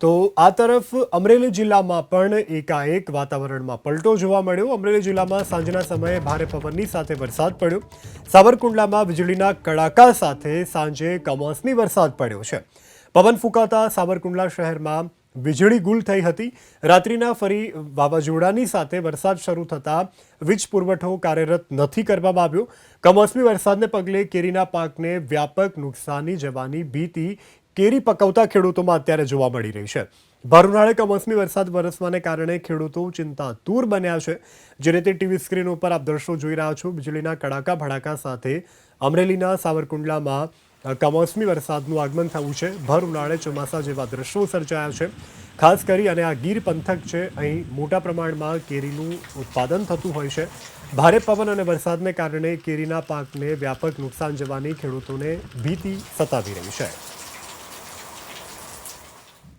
તો આ તરફ અમરેલી જિલ્લામાં પણ એકાએક વાતાવરણમાં પલટો જોવા મળ્યો. અમરેલી જિલ્લામાં સાંજના સમયે ભારે પવનની સાથે વરસાદ પડ્યો. સાવરકુંડલામાં વીજળીના કડાકા સાથે સાંજે કમોસમી વરસાદ પડ્યો છે. પવન ફૂંકાતા સાવરકુંડલા શહેરમાં વીજળી ગુલ થઈ હતી. રાત્રિના ફરી વાવાઝોડાની સાથે વરસાદ શરૂ થતાં વીજ પુરવઠો કાર્યરત નથી કરવામાં આવ્યો. કમોસમી વરસાદને પગલે કેરીના પાકને વ્યાપક નુકસાની જવાની ભીતિ કેરી પકવતા ખેડૂતોમાં અત્યારે જોવા મળી રહી છે. ભર ઉનાળે કમોસમી વરસાદ વરસવાને કારણે ખેડૂતો ચિંતાતુર બન્યા છે. જે રીતે ટીવી સ્ક્રીન ઉપર આપ દ્રશ્યો જોઈ રહ્યા છો, વીજળીના કડાકા ભડાકા સાથે અમરેલીના સાવરકુંડલામાં કમોસમી વરસાદનું આગમન થયું છે. ભર ઉનાળે ચોમાસા જેવા દ્રશ્યો સર્જાયા છે. ખાસ કરી અને આ ગીર પંથક છે, અહીં મોટા પ્રમાણમાં કેરીનું ઉત્પાદન થતું હોય છે. ભારે પવન અને વરસાદને કારણે કેરીના પાકને વ્યાપક નુકસાન જવાની ખેડૂતોને ભીતિ સતાવી રહી છે.